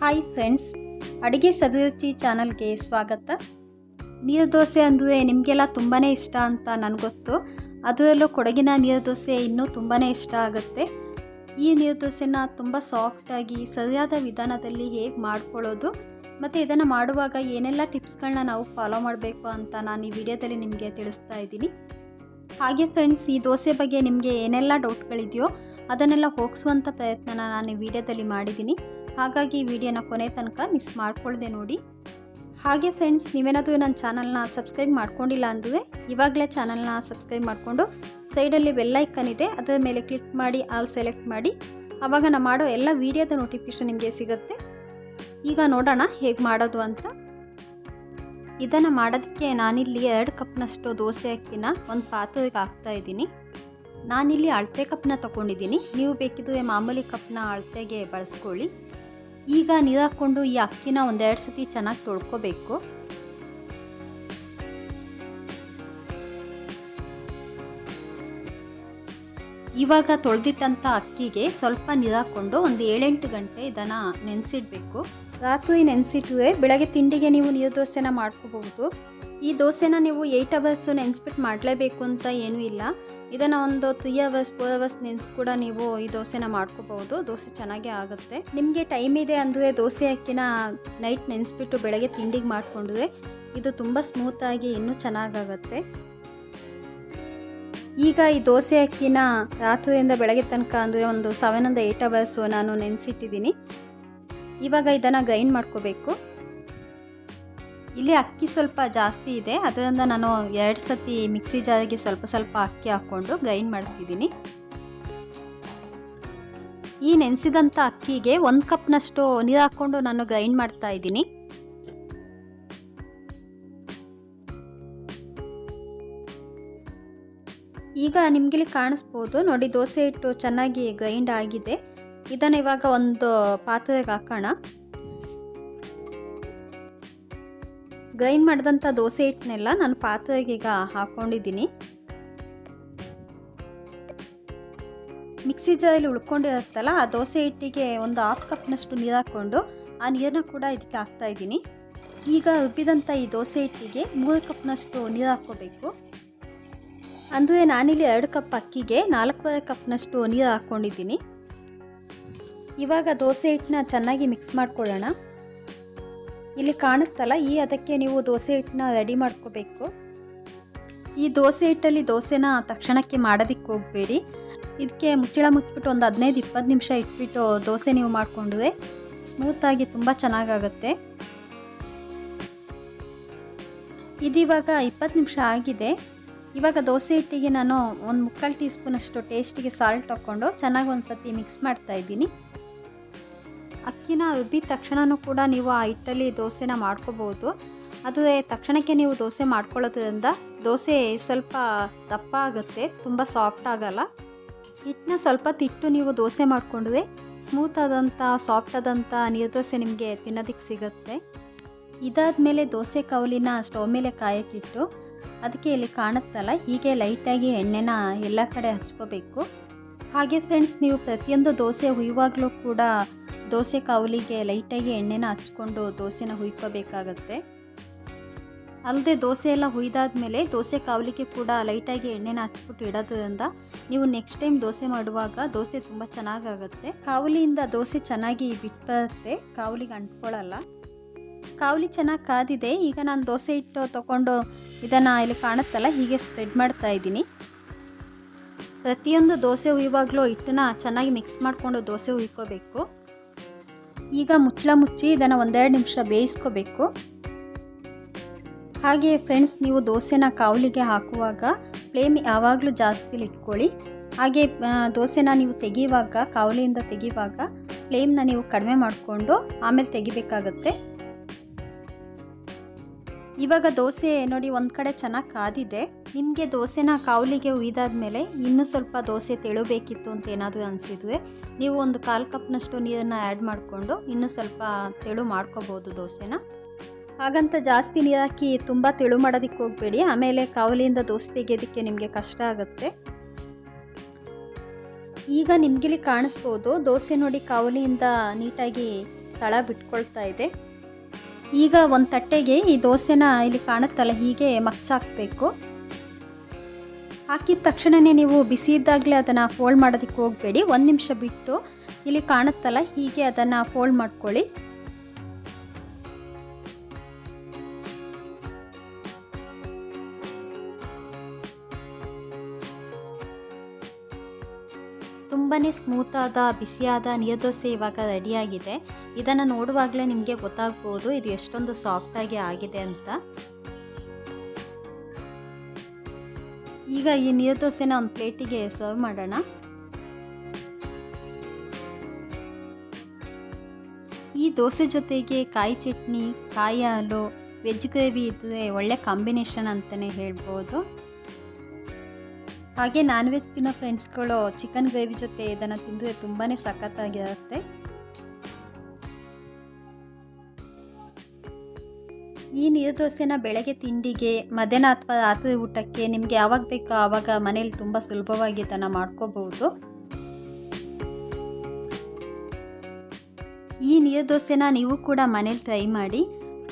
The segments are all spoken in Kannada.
ಹಾಯ್ ಫ್ರೆಂಡ್ಸ್ ಅಡುಗೆ ಸಭಿರುಚಿ ಚಾನಲ್ಗೆ ಸ್ವಾಗತ. ನೀರು ದೋಸೆ ಅಂದರೆ ನಿಮಗೆಲ್ಲ ತುಂಬಾ ಇಷ್ಟ ಅಂತ ನನಗೊತ್ತು ಅದರಲ್ಲೂ ಕೊಡಗಿನ ನೀರು ದೋಸೆ ಇನ್ನೂ ತುಂಬಾ ಇಷ್ಟ ಆಗುತ್ತೆ. ಈ ನೀರು ದೋಸೆನ ತುಂಬ ಸಾಫ್ಟಾಗಿ ಸರಿಯಾದ ವಿಧಾನದಲ್ಲಿ ಹೇಗೆ ಮಾಡ್ಕೊಳ್ಳೋದು, ಮತ್ತು ಇದನ್ನು ಮಾಡುವಾಗ ಏನೆಲ್ಲ ಟಿಪ್ಸ್ಗಳನ್ನ ನಾವು ಫಾಲೋ ಮಾಡಬೇಕು ಅಂತ ನಾನು ಈ ವಿಡಿಯೋದಲ್ಲಿ ನಿಮಗೆ ತಿಳಿಸ್ತಾ ಇದ್ದೀನಿ. ಹಾಗೆ ಫ್ರೆಂಡ್ಸ್ ಈ ದೋಸೆ ಬಗ್ಗೆ ನಿಮಗೆ ಏನೆಲ್ಲ ಡೌಟ್ಗಳಿದೆಯೋ ಅದನ್ನೆಲ್ಲ ಹೋಗಿಸುವಂಥ ಪ್ರಯತ್ನನ ನಾನು ಈ ವಿಡಿಯೋದಲ್ಲಿ ಮಾಡಿದ್ದೀನಿ. ಹಾಗಾಗಿ ವಿಡಿಯೋನ ಕೊನೆ ತನಕ ಮಿಸ್ ಮಾಡ್ಕೊಳ್ಳದೆ ನೋಡಿ. ಹಾಗೆ ಫ್ರೆಂಡ್ಸ್ ನೀವೇನಾದರೂ ನನ್ನ ಚಾನಲ್ನ ಸಬ್ಸ್ಕ್ರೈಬ್ ಮಾಡ್ಕೊಂಡಿಲ್ಲ ಅಂದರೆ ಇವಾಗಲೇ ಚಾನಲ್ನ ಸಬ್ಸ್ಕ್ರೈಬ್ ಮಾಡಿಕೊಂಡು ಸೈಡಲ್ಲಿ ಬೆಲ್ಲೈಕನ್ ಇದೆ, ಅದರ ಮೇಲೆ ಕ್ಲಿಕ್ ಮಾಡಿ ಆಲ್ ಸೆಲೆಕ್ಟ್ ಮಾಡಿ. ಆವಾಗ ನಾನು ಮಾಡೋ ಎಲ್ಲ ವೀಡಿಯೋದ ನೋಟಿಫಿಕೇಷನ್ ನಿಮಗೆ ಸಿಗುತ್ತೆ. ಈಗ ನೋಡೋಣ ಹೇಗೆ ಮಾಡೋದು ಅಂತ. ಇದನ್ನು ಮಾಡೋದಕ್ಕೆ ನಾನಿಲ್ಲಿ ಎರಡು ಕಪ್ನಷ್ಟು ದೋಸೆ ಅಕ್ಕಿನ ಒಂದು ಪಾತ್ರೆಗೆ ಹಾಕ್ತಾ ಇದ್ದೀನಿ. ನಾನಿಲ್ಲಿ ಅಳತೆ ಕಪ್ನ ತಗೊಂಡಿದ್ದೀನಿ. ನೀವು ಬೇಕಿದ್ರೆ ಮಾಮೂಲಿ ಕಪ್ನ ಅಳತೆಗೆ ಬಳಸ್ಕೊಳ್ಳಿ. ಈಗ ನೀರು ಹಾಕ್ಕೊಂಡು ಈ ಅಕ್ಕಿನ ಒಂದೆರಡು ಸತಿ ಚೆನ್ನಾಗಿ ತೊಳ್ಕೊಬೇಕು. ಇವಾಗ ತೊಳೆದಿಟ್ಟಂಥ ಅಕ್ಕಿಗೆ ಸ್ವಲ್ಪ ನೀರು ಹಾಕ್ಕೊಂಡು ಒಂದು ಏಳೆಂಟು ಗಂಟೆ ಇದನ್ನು ನೆನೆಸಿಡಬೇಕು. ರಾತ್ರಿ ನೆನೆಸಿಟ್ಟರೆ ಬೆಳಗ್ಗೆ ತಿಂಡಿಗೆ ನೀವು ನೀರು ದೋಸೆನ ಮಾಡ್ಕೋಬಹುದು. ಈ ದೋಸೆನ ನೀವು ಏಯ್ಟ್ ಅವರ್ಸು ನೆನೆಸ್ಬಿಟ್ಟು ಮಾಡಲೇಬೇಕು ಅಂತ ಏನೂ ಇಲ್ಲ. ಇದನ್ನು ಒಂದು ತ್ರೀ ಅವರ್ಸ್ ಫೋರ್ ಅವರ್ಸ್ ನೆನೆಸಿ ಕೂಡ ನೀವು ಈ ದೋಸೆನ ಮಾಡ್ಕೋಬಹುದು. ದೋಸೆ ಚೆನ್ನಾಗೇ ಆಗುತ್ತೆ. ನಿಮಗೆ ಟೈಮ್ ಇದೆ ಅಂದರೆ ದೋಸೆ ಅಕ್ಕಿನ ನೈಟ್ ನೆನೆಸ್ಬಿಟ್ಟು ಬೆಳಗ್ಗೆ ತಿಂಡಿಗೆ ಮಾಡಿಕೊಂಡ್ರೆ ಇದು ತುಂಬ ಸ್ಮೂತಾಗಿ ಇನ್ನೂ ಚೆನ್ನಾಗಾಗತ್ತೆ. ಈಗ ಈ ದೋಸೆ ಅಕ್ಕಿನ ರಾತ್ರಿಯಿಂದ ಬೆಳಗ್ಗೆ ತನಕ ಅಂದರೆ ಒಂದು ಸೆವೆನಿಂದ ಏಯ್ಟ್ ಅವರ್ಸು ನಾನು ನೆನೆಸಿಟ್ಟಿದ್ದೀನಿ. ಇವಾಗ ಇದನ್ನು ಗ್ರೈಂಡ್ ಮಾಡ್ಕೋಬೇಕು. ಇಲ್ಲಿ ಅಕ್ಕಿ ಸ್ವಲ್ಪ ಜಾಸ್ತಿ ಇದೆ. ಅದರಿಂದ ನಾನು ಎರಡು ಸತಿ ಮಿಕ್ಸಿ ಜಾರಿಗೆ ಸ್ವಲ್ಪ ಸ್ವಲ್ಪ ಅಕ್ಕಿ ಹಾಕ್ಕೊಂಡು ಗ್ರೈಂಡ್ ಮಾಡ್ತಿದ್ದೀನಿ. ಈ ನೆನೆಸಿದಂಥ ಅಕ್ಕಿಗೆ ಒಂದು ಕಪ್ನಷ್ಟು ನೀರು ಹಾಕ್ಕೊಂಡು ನಾನು ಗ್ರೈಂಡ್ ಮಾಡ್ತಾ ಇದ್ದೀನಿ. ಈಗ ನಿಮಗಿಲ್ಲಿ ಕಾಣಿಸ್ಬೋದು. ನೋಡಿ, ದೋಸೆ ಹಿಟ್ಟು ಚೆನ್ನಾಗಿ ಗ್ರೈಂಡ್ ಆಗಿದೆ. ಇದನ್ನು ಇವಾಗ ಒಂದು ಪಾತ್ರೆಗೆ ಹಾಕೋಣ. ಗ್ರೈಂಡ್ ಮಾಡಿದಂಥ ದೋಸೆ ಹಿಟ್ಟನ್ನೆಲ್ಲ ನಾನು ಪಾತ್ರೆಗೆ ಈಗ ಹಾಕ್ಕೊಂಡಿದ್ದೀನಿ ಮಿಕ್ಸಿ ಜಾರಲ್ಲಿ ಉಳ್ಕೊಂಡಿರುತ್ತಲ್ಲ, ಆ ದೋಸೆ ಹಿಟ್ಟಿಗೆ ಒಂದು ಹಾಫ್ ಕಪ್ನಷ್ಟು ನೀರು ಹಾಕ್ಕೊಂಡು, ಆ ನೀರನ್ನ ಕೂಡ ಇದಕ್ಕೆ ಹಾಕ್ತಾ ಇದ್ದೀನಿ. ಈಗ ರುಬ್ಬಿದಂಥ ಈ ದೋಸೆ ಹಿಟ್ಟಿಗೆ ಮೂರು ಕಪ್ನಷ್ಟು ನೀರು ಹಾಕ್ಕೋಬೇಕು. ಅಂದರೆ ನಾನಿಲ್ಲಿ ಎರಡು ಕಪ್ ಅಕ್ಕಿಗೆ ನಾಲ್ಕೂವರೆ ಕಪ್ನಷ್ಟು ನೀರು ಹಾಕ್ಕೊಂಡಿದ್ದೀನಿ. ಇವಾಗ ದೋಸೆ ಹಿಟ್ಟನ್ನ ಚೆನ್ನಾಗಿ ಮಿಕ್ಸ್ ಮಾಡ್ಕೊಳ್ಳೋಣ. ಇಲ್ಲಿ ಕಾಣುತ್ತಲ್ಲ, ಈ ಅದಕ್ಕೆ ನೀವು ದೋಸೆ ಹಿಟ್ಟನ್ನ ರೆಡಿ ಮಾಡ್ಕೋಬೇಕು. ಈ ದೋಸೆ ಹಿಟ್ಟಲ್ಲಿ ದೋಸೆನ ತಕ್ಷಣಕ್ಕೆ ಮಾಡೋದಕ್ಕೆ ಹೋಗಬೇಡಿ. ಇದಕ್ಕೆ ಮುಚ್ಚಳ ಮುಚ್ಚಿಬಿಟ್ಟು ಒಂದು ಹದಿನೈದು ಇಪ್ಪತ್ತು ನಿಮಿಷ ಇಟ್ಬಿಟ್ಟು ದೋಸೆ ನೀವು ಮಾಡಿಕೊಂಡ್ರೆ ಸ್ಮೂತಾಗಿ ತುಂಬ ಚೆನ್ನಾಗಾಗುತ್ತೆ. ಇದಿವಾಗ ಇಪ್ಪತ್ತು ನಿಮಿಷ ಆಗಿದೆ. ಇವಾಗ ದೋಸೆ ಹಿಟ್ಟಿಗೆ ನಾನು ಒಂದು ಮುಕ್ಕಾಲು ಟೀ ಸ್ಪೂನಷ್ಟು ಟೇಸ್ಟಿಗೆ ಸಾಲ್ಟ್ ಹಾಕ್ಕೊಂಡು ಚೆನ್ನಾಗಿ ಒಂದು ಸತಿ ಮಿಕ್ಸ್ ಮಾಡ್ತಾ ಇದ್ದೀನಿ. ಅಕ್ಕಿನ ರುಬ್ಬಿದ ತಕ್ಷಣವೂ ಕೂಡ ನೀವು ಆ ಹಿಟ್ಟಲ್ಲಿ ದೋಸೆನ ಮಾಡ್ಕೋಬೋದು. ಅದು ತಕ್ಷಣಕ್ಕೆ ನೀವು ದೋಸೆ ಮಾಡ್ಕೊಳ್ಳೋದ್ರಿಂದ ದೋಸೆ ಸ್ವಲ್ಪ ದಪ್ಪ ಆಗುತ್ತೆ ತುಂಬ ಸಾಫ್ಟ್ ಆಗಲ್ಲ. ಹಿಟ್ಟನ್ನ ಸ್ವಲ್ಪ ತಿಟ್ಟು ನೀವು ದೋಸೆ ಮಾಡಿಕೊಂಡ್ರೆ ಸ್ಮೂತ್ ಆದಂಥ ಸಾಫ್ಟ್ ಆದಂಥ ನೀರು ದೋಸೆ ನಿಮಗೆ ತಿನ್ನೋದಕ್ಕೆ ಸಿಗುತ್ತೆ. ಇದಾದ ಮೇಲೆ ದೋಸೆ ಕೌಲಿನ ಸ್ಟವ್ ಮೇಲೆ ಕಾಯಕ್ಕಿಟ್ಟು ಅದಕ್ಕೆ ಇಲ್ಲಿ ಕಾಣುತ್ತಲ್ಲ, ಹೀಗೆ ಲೈಟಾಗಿ ಎಣ್ಣೆನ ಎಲ್ಲ ಕಡೆ ಹಚ್ಕೋಬೇಕು. ಹಾಗೆ ಫ್ರೆಂಡ್ಸ್ ನೀವು ಪ್ರತಿಯೊಂದು ದೋಸೆ ಹುಯ್ಯುವಾಗಲೂ ಕೂಡ ದೋಸೆ ಕಾವಲಿಗೆ ಲೈಟಾಗಿ ಎಣ್ಣೆನ ಹಚ್ಕೊಂಡು ದೋಸೆನ ಹುಯ್ಕೋಬೇಕಾಗತ್ತೆ. ಅಲ್ಲದೆ ದೋಸೆ ಎಲ್ಲ ಹುಯ್ದಾದ್ಮೇಲೆ ದೋಸೆ ಕಾವಲಿಗೆ ಕೂಡ ಲೈಟಾಗಿ ಎಣ್ಣೆನ ಹಚ್ಬಿಟ್ಟು ಇಡೋದ್ರಿಂದ ನೀವು ನೆಕ್ಸ್ಟ್ ಟೈಮ್ ದೋಸೆ ಮಾಡುವಾಗ ದೋಸೆ ತುಂಬ ಚೆನ್ನಾಗಾಗುತ್ತೆ. ಕಾವಲಿಯಿಂದ ದೋಸೆ ಚೆನ್ನಾಗಿ ಬಿಟ್ಟು ಬರುತ್ತೆ ಕಾವಲಿಗೆ ಅಂಟ್ಕೊಳ್ಳಲ್ಲ ಕಾವಲಿ ಚೆನ್ನಾಗಿ ಕಾದಿದೆ, ಈಗ ನಾನು ದೋಸೆ ಹಿಟ್ಟು ತೊಗೊಂಡು ಇದನ್ನು ಇಲ್ಲಿ ಕಾಣುತ್ತಲ್ಲ, ಹೀಗೆ ಸ್ಪ್ರೆಡ್ ಮಾಡ್ತಾ ಇದ್ದೀನಿ. ಪ್ರತಿಯೊಂದು ದೋಸೆ ಹುಯ್ಯುವಾಗಲೂ ಹಿಟ್ಟನ್ನ ಚೆನ್ನಾಗಿ ಮಿಕ್ಸ್ ಮಾಡಿಕೊಂಡು ದೋಸೆ ಹುಯ್ಕೋಬೇಕು. ಈಗ ಮುಚ್ಚಳ ಮುಚ್ಚಿ ಇದನ್ನು ಒಂದೆರಡು ನಿಮಿಷ ಬೇಯಿಸ್ಕೋಬೇಕು. ಹಾಗೆ ಫ್ರೆಂಡ್ಸ್ ನೀವು ದೋಸೆನ ಕಾವಲಿಗೆ ಹಾಕುವಾಗ ಫ್ಲೇಮ್ ಯಾವಾಗಲೂ ಜಾಸ್ತಿಲಿ ಇಟ್ಕೊಳ್ಳಿ. ಹಾಗೆ ದೋಸೆನ ನೀವು ತೆಗೆಯುವಾಗ, ಕಾವಲಿಯಿಂದ ತೆಗೆಯುವಾಗ ಫ್ಲೇಮ್ನ ನೀವು ಕಡಿಮೆ ಮಾಡಿಕೊಂಡು ಆಮೇಲೆ ತೆಗಿಬೇಕಾಗತ್ತೆ. ಇವಾಗ ದೋಸೆ ನೋಡಿ ಒಂದು ಕಡೆ ಚೆನ್ನಾಗಿ ಕಾದಿದೆ. ನಿಮಗೆ ದೋಸೆನ ಕಾವಲಿಗೆ ಹುಯ್ದಾದ್ಮೇಲೆ ಇನ್ನೂ ಸ್ವಲ್ಪ ದೋಸೆ ತೆಳುಬೇಕಿತ್ತು ಅಂತ ಏನಾದರೂ ಅನಿಸಿದ್ರೆ ನೀವು ಒಂದು ಕಾಲು ಕಪ್ನಷ್ಟು ನೀರನ್ನು ಆ್ಯಡ್ ಮಾಡಿಕೊಂಡು ಇನ್ನೂ ಸ್ವಲ್ಪ ತೆಳು ಮಾಡ್ಕೋಬೋದು ದೋಸೆನ. ಹಾಗಂತ ಜಾಸ್ತಿ ನೀರು ಹಾಕಿ ತುಂಬ ತೆಳು ಮಾಡೋದಕ್ಕೆ ಹೋಗಬೇಡಿ. ಆಮೇಲೆ ಕಾವಲಿಯಿಂದ ದೋಸೆ ತೆಗೆಯೋದಕ್ಕೆ ನಿಮಗೆ ಕಷ್ಟ ಆಗುತ್ತೆ. ಈಗ ನಿಮಗಿಲ್ಲಿ ಕಾಣಿಸ್ಬೋದು. ದೋಸೆ ನೋಡಿ ಕಾವಲಿಯಿಂದ ನೀಟಾಗಿ ತಳ ಬಿಟ್ಕೊಳ್ತಾ ಇದೆ. ಈಗ ಒಂದು ತಟ್ಟೆಗೆ ಈ ದೋಸೆನ ಇಲ್ಲಿ ಕಾಣುತ್ತಲ್ಲ, ಹೀಗೆ ಮಚ್ಚಾಕಬೇಕು ಹಾಕಿದ ತಕ್ಷಣವೇ ನೀವು ಬಿಸಿ ಇದ್ದಾಗಲೇ ಅದನ್ನು ಫೋಲ್ಡ್ ಮಾಡೋದಕ್ಕೆ ಹೋಗಬೇಡಿ. ಒಂದು ನಿಮಿಷ ಬಿಟ್ಟು ಇಲ್ಲಿ ಕಾಣುತ್ತಲ್ಲ, ಹೀಗೆ ಅದನ್ನು ಫೋಲ್ಡ್ ಮಾಡ್ಕೊಳ್ಳಿ. ತುಂಬಾ ಸ್ಮೂತಾದ ಬಿಸಿಯಾದ ನೀರ್ದೋಸೆ ಇವಾಗ ರೆಡಿಯಾಗಿದೆ ಇದನ್ನು ನೋಡುವಾಗಲೇ ನಿಮಗೆ ಗೊತ್ತಾಗ್ಬೋದು ಇದು ಎಷ್ಟೊಂದು ಸಾಫ್ಟಾಗಿ ಆಗಿದೆ ಅಂತ. ಈಗ ಈ ನೀರ್ದೋಸೆನ ಒಂದು ಪ್ಲೇಟಿಗೆ ಸರ್ವ್ ಮಾಡೋಣ. ಈ ದೋಸೆ ಜೊತೆಗೆ ಕಾಯಿ ಚಟ್ನಿ, ಕಾಯಿ ಹಾಲು ವೆಜ್ ಗ್ರೇವಿ ಇದ್ದರೆ ಒಳ್ಳೆ ಕಾಂಬಿನೇಷನ್ ಅಂತಲೇ ಹೇಳ್ಬೋದು. ಹಾಗೆ ನಾನ್ ವೆಜ್ ತಿನ್ನೋ ಫ್ರೆಂಡ್ಸ್ಗಳು ಚಿಕನ್ ಗ್ರೇವಿ ಜೊತೆ ಇದನ್ನು ತಿಂದರೆ ತುಂಬಾ ಸಖತ್ತಾಗಿರುತ್ತೆ. ಈ ನೀರುದೋಸೆನ ಬೆಳಗ್ಗೆ ತಿಂಡಿಗೆ, ಮಧ್ಯಾಹ್ನ ಅಥವಾ ರಾತ್ರಿ ಊಟಕ್ಕೆ ನಿಮಗೆ ಯಾವಾಗ ಬೇಕೋ ಆವಾಗ ಮನೇಲಿ ತುಂಬ ಸುಲಭವಾಗಿ ಇದನ್ನು ಮಾಡ್ಕೋಬಹುದು ಈ ನೀರುದೋಸೆನ ನೀವು ಕೂಡ ಮನೇಲಿ ಟ್ರೈ ಮಾಡಿ.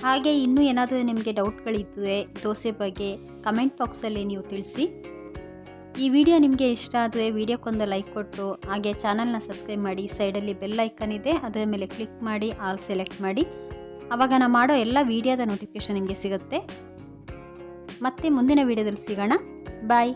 ಹಾಗೆ ಇನ್ನೂ ಏನಾದರೂ ನಿಮಗೆ ಡೌಟ್ಗಳಿದ್ದರೆ ದೋಸೆ ಬಗ್ಗೆ ಕಮೆಂಟ್ ಬಾಕ್ಸಲ್ಲಿ ನೀವು ತಿಳಿಸಿ. ಈ ವಿಡಿಯೋ ನಿಮಗೆ ಇಷ್ಟ ಆದರೆ ವಿಡಿಯೋಕ್ಕೊಂದು ಲೈಕ್ ಕೊಟ್ಟು ಹಾಗೆ ಚಾನಲ್ನ ಸಬ್ಸ್ಕ್ರೈಬ್ ಮಾಡಿ, ಸೈಡಲ್ಲಿ ಬೆಲ್ ಐಕನ್ ಇದೆ, ಅದರ ಮೇಲೆ ಕ್ಲಿಕ್ ಮಾಡಿ, ಆಲ್ ಸೆಲೆಕ್ಟ್ ಮಾಡಿ. ಆವಾಗ ನಾನು ಮಾಡೋ ಎಲ್ಲ ವೀಡಿಯೋದ ನೋಟಿಫಿಕೇಶನ್ ನಿಮಗೆ ಸಿಗುತ್ತೆ. ಮತ್ತೆ ಮುಂದಿನ ವೀಡಿಯೋದಲ್ಲಿ ಸಿಗೋಣ. ಬಾಯ್.